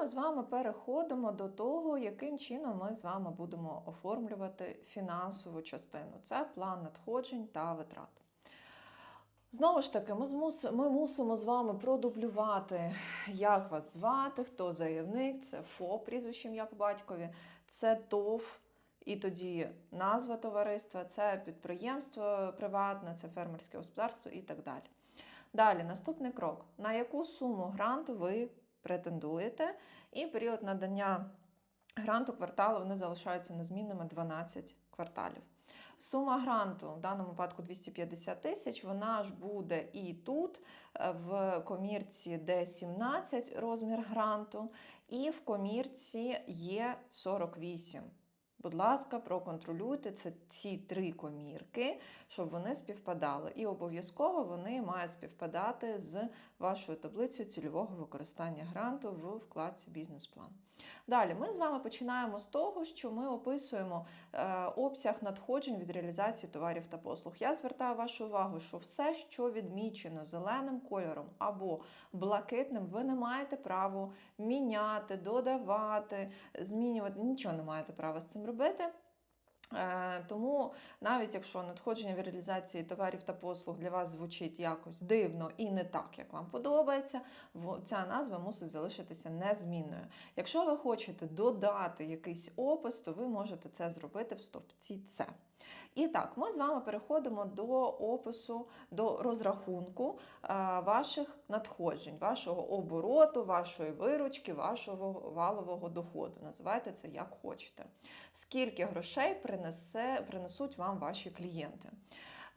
Ми з вами переходимо до того, яким чином ми з вами будемо оформлювати фінансову частину. Це план надходжень та витрат. Знову ж таки, ми, змус- ми мусимо з вами продублювати, як вас звати, хто заявник, це ФОП, прізвище ім'я по батькові, це ТОВ, і тоді назва товариства, це підприємство приватне, це фермерське господарство і так далі. Далі, наступний крок: на яку суму гранту ви претендуєте, і період надання гранту кварталу вони залишаються незмінними 12 кварталів. Сума гранту в даному випадку 250 тисяч. Вона ж буде і тут, е, в комірці Д17 розмір гранту, і в комірці Є48. Будь ласка, проконтролюйте це ці три комірки, щоб вони співпадали. І обов'язково вони мають співпадати з вашою таблицею цільового використання гранту в вкладці Бізнес-план. Далі ми з вами починаємо з того, що ми описуємо е, обсяг надходжень від реалізації товарів та послуг. Я звертаю вашу увагу, що все, що відмічено зеленим кольором або блакитним, ви не маєте право міняти, додавати, змінювати. Нічого не маєте права з цим робити. Е, Тому навіть якщо надходження від реалізації товарів та послуг для вас звучить якось дивно і не так, як вам подобається, ця назва мусить залишитися незмінною. Якщо ви хочете додати якийсь опис, то ви можете це зробити в стовпці С. І так, ми з вами переходимо до опису, до розрахунку е, ваших надходжень, вашого обороту, вашої виручки, вашого валового доходу. Називайте це як хочете. Скільки грошей принесе, принесуть вам ваші клієнти?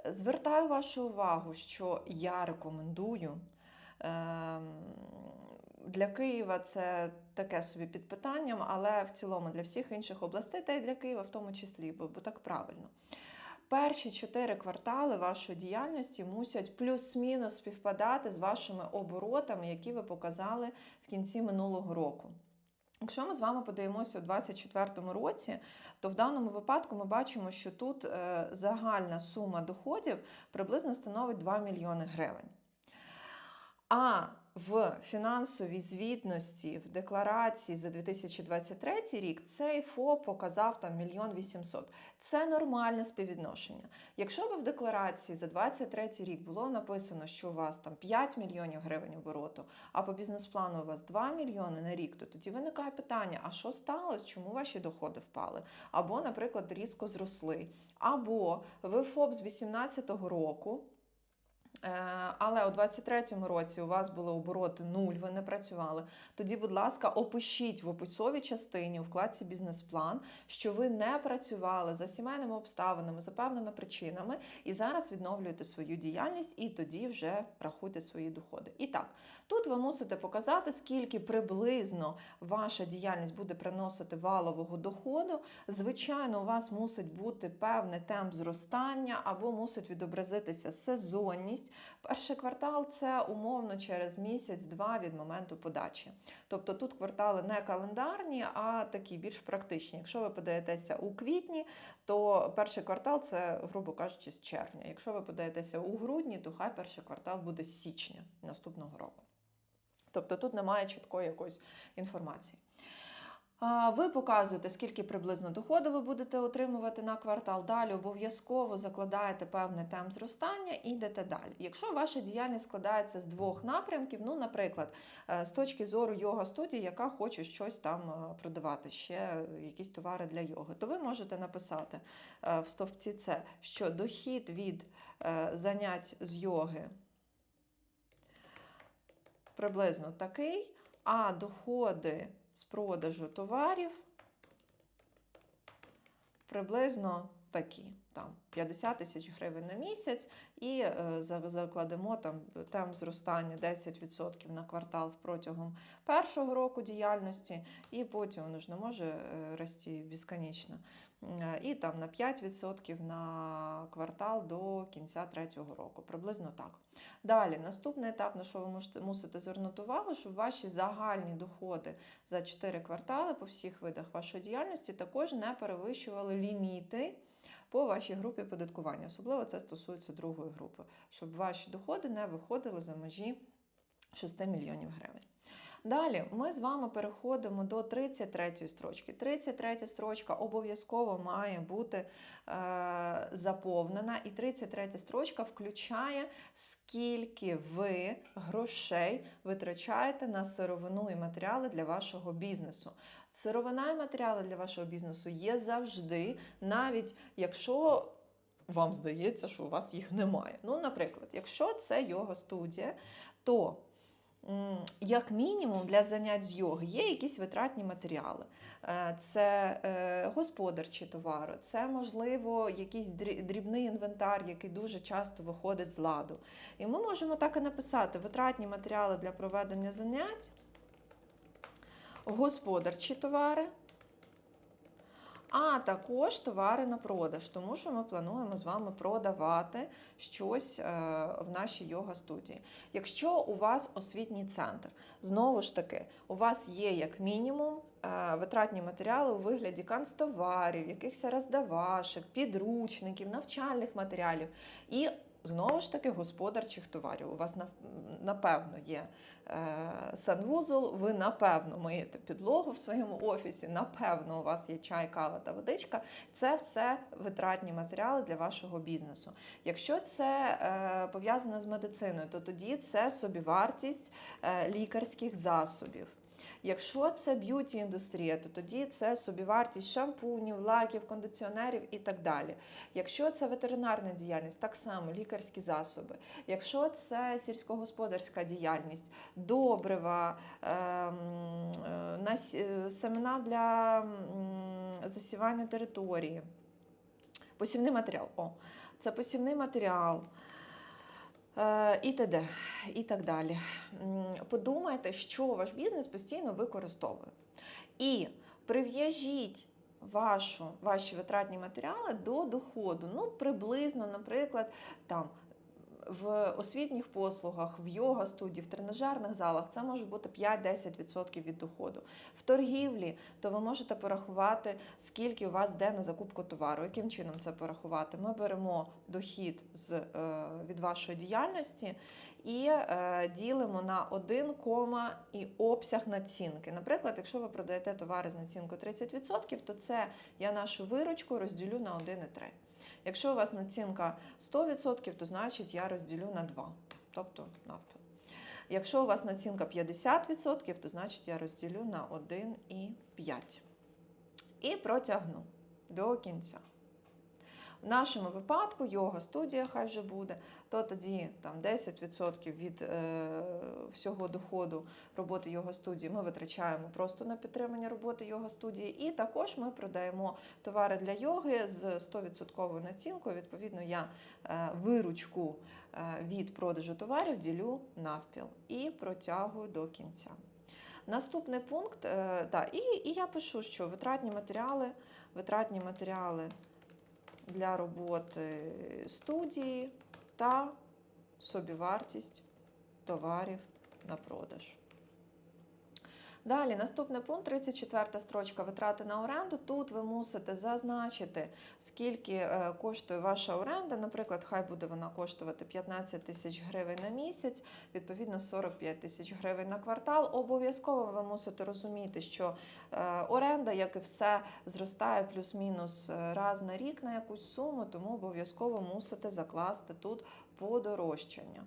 Звертаю вашу увагу, що я рекомендую. Для Києва це таке собі під питанням, але в цілому для всіх інших областей, та й для Києва в тому числі, бо, бо так правильно. Перші чотири квартали вашої діяльності мусять плюс-мінус співпадати з вашими оборотами, які ви показали в кінці минулого року. Якщо ми з вами подивимося у 2024 році, то в даному випадку ми бачимо, що тут е, загальна сума доходів приблизно становить 2 мільйони гривень. А в фінансовій звітності в декларації за 2023 рік цей ФОП показав там мільйон 800. Це нормальне співвідношення. Якщо б в декларації за 2023 рік було написано, що у вас там 5 мільйонів гривень обороту, а по бізнес-плану у вас 2 мільйони на рік, то тоді виникає питання: а що сталося? Чому ваші доходи впали? Або, наприклад, різко зросли. Або ви ФОП з 2018 року. Е, Але у 23-му році у вас були обороти нуль, ви не працювали. Тоді, будь ласка, опишіть в описовій частині у вкладці бізнес-план, що ви не працювали за сімейними обставинами, за певними причинами, і зараз відновлюєте свою діяльність, і тоді вже рахуйте свої доходи. І так, тут ви мусите показати, скільки приблизно ваша діяльність буде приносити валового доходу. Звичайно, у вас мусить бути певний темп зростання або мусить відобразитися сезонність. Перший квартал це умовно через місяць-два від моменту подачі. Тобто тут квартали не календарні, а такі більш практичні. Якщо ви подаєтеся у квітні, то перший квартал це, грубо кажучи, з червня. Якщо ви подаєтеся у грудні, то хай перший квартал буде з січня наступного року. Тобто тут немає чіткої якоїсь інформації. Ви показуєте, скільки приблизно доходу ви будете отримувати на квартал. Далі обов'язково закладаєте певний темп зростання і йдете далі. Якщо ваша діяльність складається з двох напрямків, ну, наприклад, е, з точки зору йога студії, яка хоче щось там е, продавати, ще якісь товари для йоги, то ви можете написати е, в стовпці С, що дохід від занять з йоги приблизно такий, а доходи з продажу товарів приблизно такі. Там 50 тисяч гривень на місяць, і е, закладемо там темп зростання 10% на квартал протягом першого року діяльності, і потім воно ж не може е, рости безконечно. Е, І там на 5% на квартал до кінця третього року. Приблизно так. Далі, наступний етап, на що ви мусите звернути увагу, щоб ваші загальні доходи за 4 квартали по всіх видах вашої діяльності також не перевищували ліміти по вашій групі податкування. Особливо це стосується другої групи, щоб ваші доходи не виходили за межі 6 мільйонів гривень. Далі ми з вами переходимо до 33 строчки. 33 строчка обов'язково має бути е, заповнена, і 33 строчка включає, скільки ви грошей витрачаєте на сировину і матеріали для вашого бізнесу. Сировина і матеріали для вашого бізнесу є завжди, навіть якщо вам здається, що у вас їх немає. Ну, наприклад, якщо це йога студія, то як мінімум для занять з йоги є якісь витратні матеріали. Е, Це е, господарчі товари, це, можливо, якийсь дрібний інвентар, який дуже часто виходить з ладу. І ми можемо так і написати: витратні матеріали для проведення занять, господарчі товари. А також товари на продаж, тому що ми плануємо з вами продавати щось е, в нашій йога студії. Якщо у вас освітній центр, знову ж таки, у вас є як мінімум е, витратні матеріали у вигляді канцтоварів, якихось роздавашек, підручників, навчальних матеріалів і знову ж таки господарчих товарів. У вас напевно є е, санвузол, ви напевно миєте підлогу в своєму офісі, напевно, у вас є чай, кава та водичка. Це все витратні матеріали для вашого бізнесу. Якщо це е, пов'язане з медициною, то тоді це собівартість е, лікарських засобів. Якщо це б'юті індустрія, то тоді це собівартість шампунів, лаків, кондиціонерів і так далі. Якщо це ветеринарна діяльність, так само лікарські засоби. Якщо це сільськогосподарська діяльність, добрива, ем, е, е, семена для засівання території, посівний матеріал. О, це посівний матеріал. Е, І т.д. і так далі. Подумайте, що ваш бізнес постійно використовує. І прив'яжіть вашу, ваші витратні матеріали до доходу. Ну, приблизно, наприклад, там. В освітніх послугах, в йога студії, в тренажерних залах це може бути 5-10% від доходу. В торгівлі то ви можете порахувати, скільки у вас йде на закупку товару. Яким чином це порахувати? Ми беремо дохід з, е, від вашої діяльності і е, ділимо на 1, кома і обсяг націнки. Наприклад, якщо ви продаєте товари з націнкою 30%, то це я нашу виручку розділю на 1,3. Якщо у вас націнка 100%, то значить я розділю на 2, тобто навпіл. Якщо у вас націнка 50%, то значить я розділю на 1,5. І протягну до кінця. В нашому випадку йога студія хай вже буде, то тоді там 10% від е, всього доходу роботи йога студії ми витрачаємо просто на підтримання роботи йога студії. І також ми продаємо товари для йоги з 100% націнкою. Відповідно, я е, виручку е, від продажу товарів ділю навпіл і протягую до кінця. Наступний пункт, е, да, і, і я пишу, що витратні матеріали, витратні матеріали для роботи студії та собівартість товарів на продаж. Далі, наступний пункт, 34 строчка витрати на оренду. Тут ви мусите зазначити, скільки е, коштує ваша оренда. Наприклад, хай буде вона коштувати 15 тисяч гривень на місяць, відповідно 45 тисяч гривень на квартал. Обов'язково ви мусите розуміти, що е, оренда, як і все, зростає плюс-мінус е, раз на рік на якусь суму, тому обов'язково мусите закласти тут подорожчання.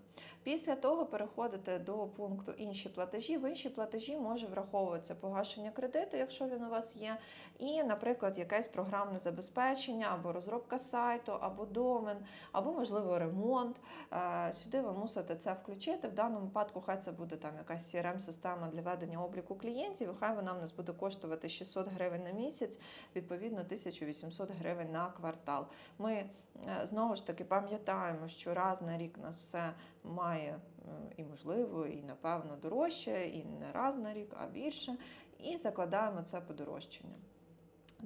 Після того переходите до пункту інші платежі. В інші платежі може враховуватися погашення кредиту, якщо він у вас є, і, наприклад, якесь програмне забезпечення, або розробка сайту, або домен, або, можливо, ремонт. Е, Сюди ви мусите це включити. В даному випадку хай це буде там якась CRM-система для ведення обліку клієнтів, і хай вона в нас буде коштувати 600 гривень на місяць, відповідно 1800 гривень на квартал. Ми е, знову ж таки пам'ятаємо, що раз на рік нас все має е, і можливо, і напевно дорожче, і не раз на рік, а більше. І закладаємо це подорожчання.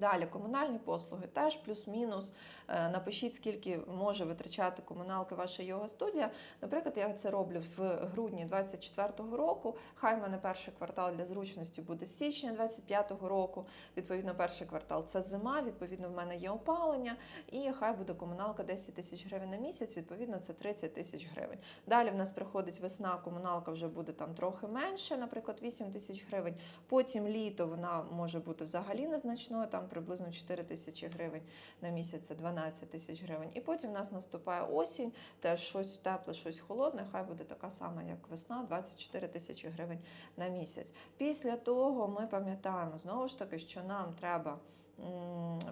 Далі комунальні послуги теж плюс-мінус. Е, Напишіть, скільки може витрачати комуналки ваша йога студія. Наприклад, я це роблю в грудні 2024 року. Хай в мене перший квартал для зручності буде січня 2025 року. Відповідно, перший квартал це зима. Відповідно, в мене є опалення, і хай буде комуналка 10 тисяч гривень на місяць. Відповідно, це 30 тисяч гривень. Далі в нас приходить весна, комуналка вже буде там трохи менше, наприклад, 8 тисяч гривень. Потім літо вона може бути взагалі незначною, там приблизно 4 тисячі гривень на місяць, це 12 тисяч гривень. І потім в нас наступає осінь, теж щось тепле, щось холодне, хай буде така сама, як весна, 24 тисячі гривень на місяць. Після того ми пам'ятаємо знову ж таки, що нам треба.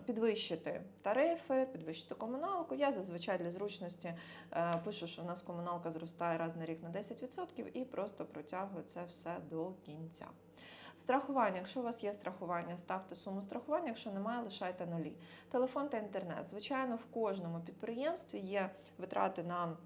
Підвищити тарифи, підвищити комуналку. Я зазвичай для зручності е, пишу, що у нас комуналка зростає раз на рік на 10% і просто протягую це все до кінця. Страхування. Якщо у вас є страхування, ставте суму страхування. Якщо немає, лишайте нулі. Телефон та інтернет. Звичайно, в кожному підприємстві є витрати на.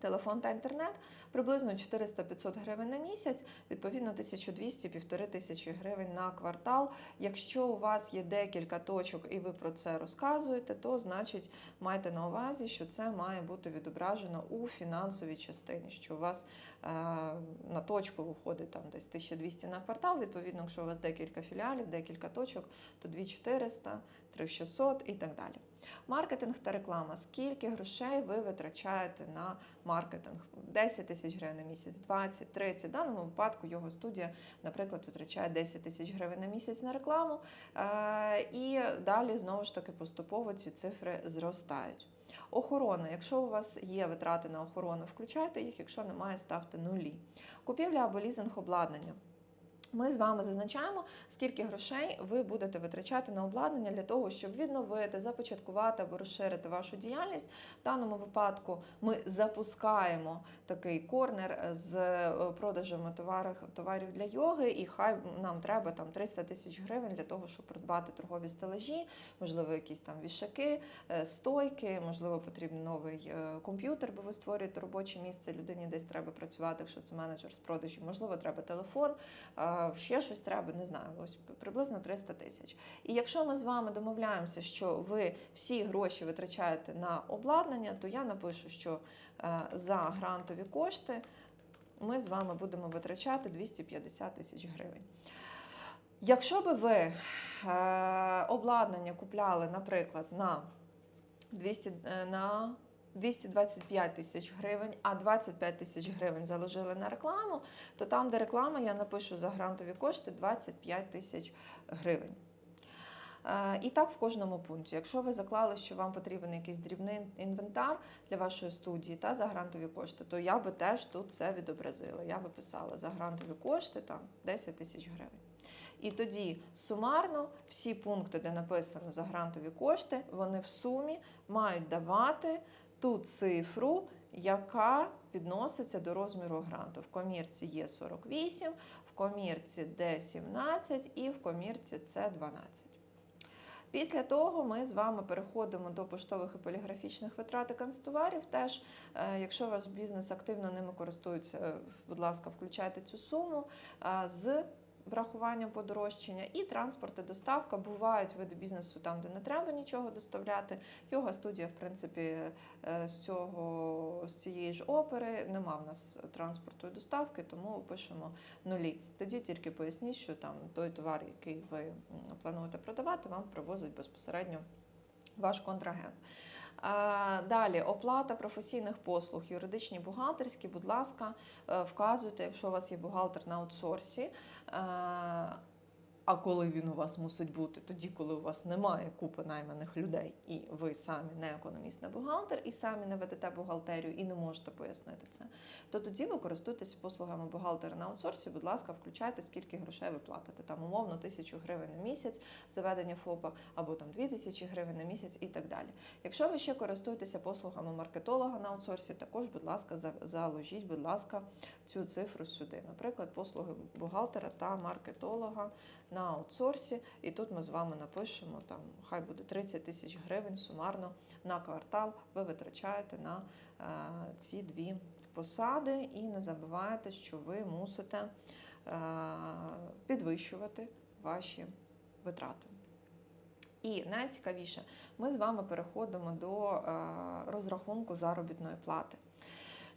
Телефон та інтернет приблизно 400-500 гривень на місяць, відповідно 1200-1500 тисячі гривень на квартал. Якщо у вас є декілька точок і ви про це розказуєте, то значить майте на увазі, що це має бути відображено у фінансовій частині, що у вас е, на точку виходить там десь 1200 на квартал. Відповідно, якщо у вас декілька філіалів, декілька точок, то 2400, 3600 і так далі. Маркетинг та реклама. Скільки грошей ви витрачаєте на маркетинг? 10 тисяч гривень на місяць, 20, 30. В даному випадку його студія, наприклад, витрачає 10 тисяч гривень на місяць на рекламу. Е, І далі знову ж таки поступово ці цифри зростають. Охорона. Якщо у вас є витрати на охорону, включайте їх, якщо немає, ставте нулі. Купівля або лізинг обладнання. Ми з вами зазначаємо, скільки грошей ви будете витрачати на обладнання для того, щоб відновити, започаткувати або розширити вашу діяльність. В даному випадку ми запускаємо такий корнер з е, продажами товарів, товарів для йоги, і хай нам треба там 300 тисяч гривень для того, щоб придбати торгові стелажі, можливо, якісь там вішаки, е, стойки, можливо, потрібен новий е, комп'ютер, бо ви створюєте робоче місце. Людині десь треба працювати, якщо це менеджер з продажів, можливо, треба телефон. Ще щось треба, не знаю, ось приблизно 300 тисяч. І якщо ми з вами домовляємося, що ви всі гроші витрачаєте на обладнання, то я напишу, що е, за грантові кошти ми з вами будемо витрачати 250 тисяч гривень. Якщо би ви е, обладнання купляли, наприклад, на 200, е, на 225 тисяч гривень, а 25 тисяч гривень заложили на рекламу, то там, де реклама, я напишу за грантові кошти 25 тисяч гривень. Е, І так в кожному пункті. Якщо ви заклали, що вам потрібен якийсь дрібний інвентар для вашої студії та за грантові кошти, то я би теж тут це відобразила. Я би писала за грантові кошти там 10 тисяч гривень. І тоді сумарно всі пункти, де написано за грантові кошти, вони в сумі мають давати ту цифру, яка відноситься до розміру гранту. В комірці є 48, в комірці Д 17 і в комірці С 12. Після того ми з вами переходимо до поштових і поліграфічних витрат і канцтоварів. Теж, е, якщо ваш бізнес активно ними користується, е, будь ласка, включайте цю суму е, з врахуванням подорожчання і транспорт і доставка. Бувають види бізнесу там, де не треба нічого доставляти. Йога студія, в принципі, е, з цього з цієї ж опери нема в нас транспорту і доставки, тому пишемо нулі. Тоді тільки поясніть, що там той товар, який ви плануєте продавати, вам привозить безпосередньо ваш контрагент. Далі оплата професійних послуг, юридичні, бухгалтерські, будь ласка, е, вказуйте, якщо у вас є бухгалтер на аутсорсі. А коли він у вас мусить бути, тоді, коли у вас немає купи найманих людей, і ви самі не економіст, не бухгалтер, і самі не ведете бухгалтерію і не можете пояснити це, то тоді ви користуєтеся послугами бухгалтера на аутсорсі. Будь ласка, включайте, скільки грошей ви платите. Там умовно тисячу гривень на місяць заведення ФОПа, або там дві тисячі гривень на місяць і так далі. Якщо ви ще користуєтеся послугами маркетолога на аутсорсі, також, будь ласка, за- заложіть, будь ласка, цю цифру сюди. Наприклад, послуги бухгалтера та маркетолога на аутсорсі. І тут ми з вами напишемо там, хай буде 30 тисяч гривень сумарно на квартал. Ви витрачаєте на е, ці дві посади, і не забувайте, що ви мусите е, підвищувати ваші витрати. І найцікавіше, ми з вами переходимо до е, розрахунку заробітної плати.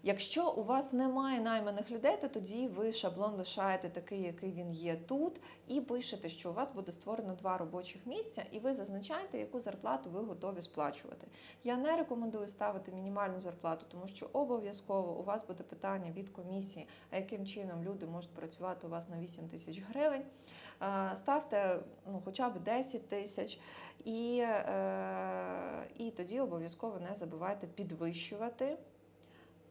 Якщо у вас немає найманих людей, то тоді ви шаблон лишаєте такий, який він є тут, і пишете, що у вас буде створено два робочих місця, і ви зазначаєте, яку зарплату ви готові сплачувати. Я не рекомендую ставити мінімальну зарплату, тому що обов'язково у вас буде питання від комісії, а яким чином люди можуть працювати у вас на 8 тисяч гривень. Е, Ставте ну, хоча б 10 тисяч, і, е, і тоді обов'язково не забувайте підвищувати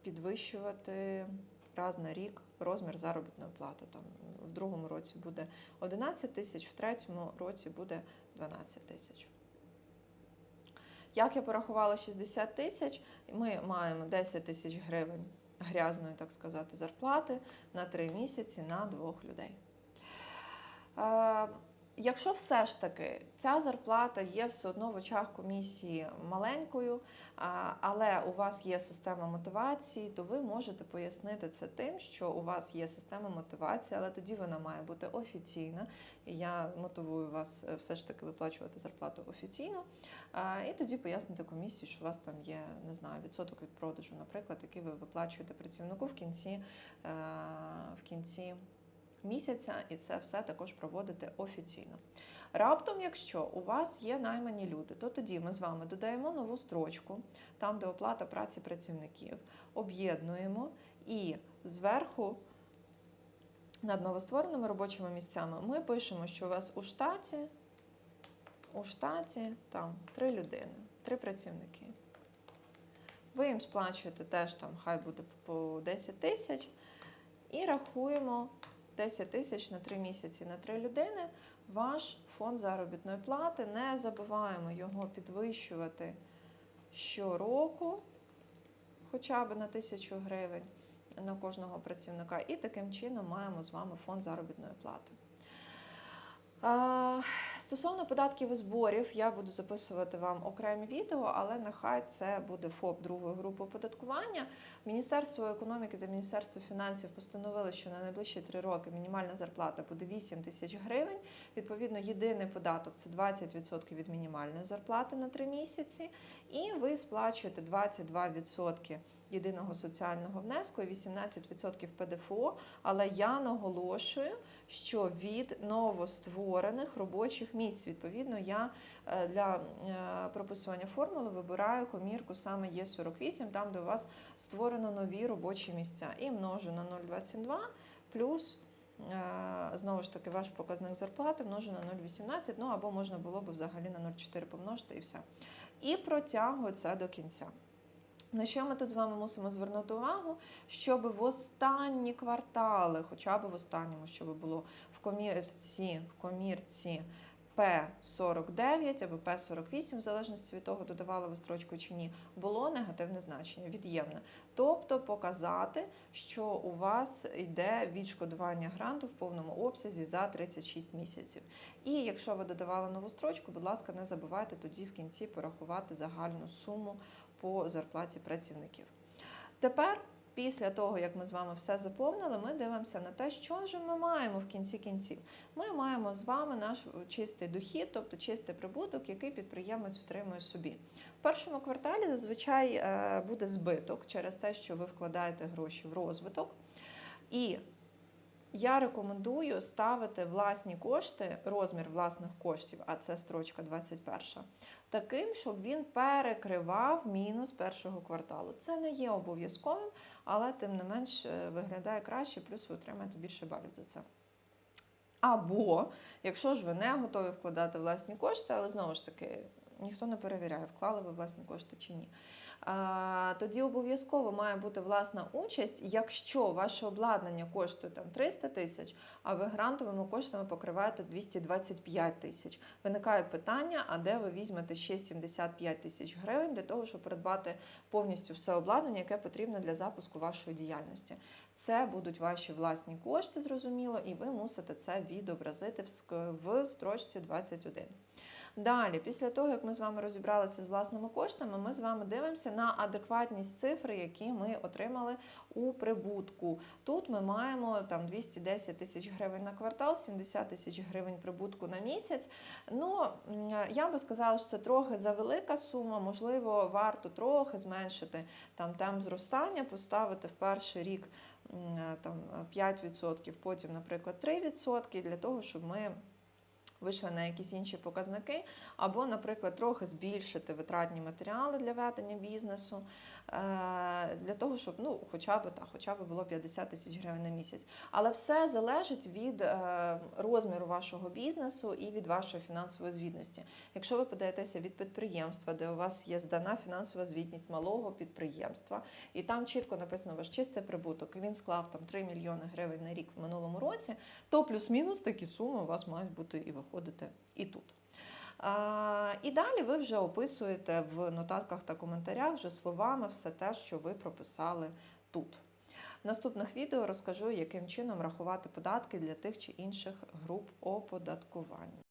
підвищувати раз на рік розмір заробітної плати. Там в другому році буде 11 тисяч, в третьому році буде 12 тисяч. Як я порахувала 60 тисяч, ми маємо 10 тисяч гривень грязної, так сказати, зарплати на 3 місяці на двох людей. Якщо все ж таки ця зарплата є все одно в очах комісії маленькою, але у вас є система мотивації, то ви можете пояснити це тим, що у вас є система мотивації, але тоді вона має бути офіційна. І я мотивую вас е, все ж таки виплачувати зарплату офіційно. І тоді пояснити комісії, що у вас там є не знаю, відсоток від продажу, наприклад, який ви виплачуєте працівнику в кінці, е, в кінці місяця, і це все також проводити офіційно. Раптом, якщо у вас є наймані люди, то тоді ми з вами додаємо нову строчку, там, де оплата праці працівників, об'єднуємо і зверху. Над новоствореними робочими місцями ми пишемо, що у вас у штаті, у штаті там три людини, три працівники. Ви їм сплачуєте теж там, хай буде по 10 тисяч, і рахуємо 10 тисяч на 3 місяці на 3 людини. Ваш фонд заробітної плати. Не забуваємо його підвищувати щороку, хоча б на тисячу гривень на кожного працівника. І таким чином маємо з вами фонд заробітної плати. Стосовно податків і зборів, я буду записувати вам окремі відео, але нехай це буде ФОП другої групи оподаткування. Міністерство економіки та Міністерство фінансів постановили, що на найближчі три роки мінімальна зарплата буде 8 тисяч гривень. Відповідно, єдиний податок це 20% від мінімальної зарплати на три місяці. І ви сплачуєте 22% єдиного соціального внеску і 18% ПДФО. Але я наголошую, що від новостворених робочих місць, відповідно, я е, для е, прописування формули вибираю комірку саме Є48, там, де у вас створено нові робочі місця, і множу на 0,22 плюс. е, Знову ж таки, ваш показник зарплати множу на 0,18, ну або можна було б взагалі на 0,4 помножити і все. І протягую це до кінця. На що ми тут з вами мусимо звернути увагу, щоб в останні квартали, хоча б в останньому, щоб було в комірці, в комірці P49 або P48, в залежності від того, додавали ви строчку чи ні, було негативне значення, від'ємне. Тобто показати, що у вас йде відшкодування гранту в повному обсязі за 36 місяців. І якщо ви додавали нову строчку, будь ласка, не забувайте тоді в кінці порахувати загальну суму по зарплаті працівників. Тепер, після того, як ми з вами все заповнили, ми дивимося на те, що ж ми маємо в кінці кінців. Ми маємо з вами наш чистий дохід, тобто чистий прибуток, який підприємець отримує собі. В першому кварталі зазвичай е, буде збиток через те, що ви вкладаєте гроші в розвиток. І я рекомендую ставити власні кошти, розмір власних коштів, а це строчка 21, таким, щоб він перекривав мінус першого кварталу. Це не є обов'язковим, але тим не менш е, виглядає краще, плюс ви отримаєте більше балів за це. Або, якщо ж ви не готові вкладати власні кошти, але знову ж таки, ніхто не перевіряє, вклали ви власні кошти чи ні. Тоді обов'язково має бути власна участь, якщо ваше обладнання коштує там 300 тисяч, а ви грантовими коштами покриваєте 225 тисяч. Виникає питання, а де ви візьмете ще 75 тисяч гривень для того, щоб придбати повністю все обладнання, яке потрібно для запуску вашої діяльності. Це будуть ваші власні кошти, зрозуміло, і ви мусите це відобразити в строчці 21. Далі, після того, як ми з вами розібралися з власними коштами, ми з вами дивимося на адекватність цифр, які ми отримали у прибутку. Тут ми маємо там 210 тисяч гривень на квартал, 70 тисяч гривень прибутку на місяць. Ну, я би сказала, що це трохи завелика сума. Можливо, варто трохи зменшити там темп зростання, поставити в перший рік там 5%, потім, наприклад, 3% для того, щоб ми вийшли на якісь інші показники, або, наприклад, трохи збільшити витратні матеріали для ведення бізнесу, е, для того, щоб ну, хоча б так, хоча б було 50 тисяч гривень на місяць. Але все залежить від е, розміру вашого бізнесу і від вашої фінансової звітності. Якщо ви подаєтеся від підприємства, де у вас є здана фінансова звітність малого підприємства, і там чітко написано ваш чистий прибуток, і він склав там 3 мільйони гривень на рік в минулому році, то плюс-мінус такі суми у вас мають бути і виходити і тут. І далі ви вже описуєте в нотатках та коментарях вже словами все те, що ви прописали тут. В наступних відео розкажу, яким чином рахувати податки для тих чи інших груп оподаткування.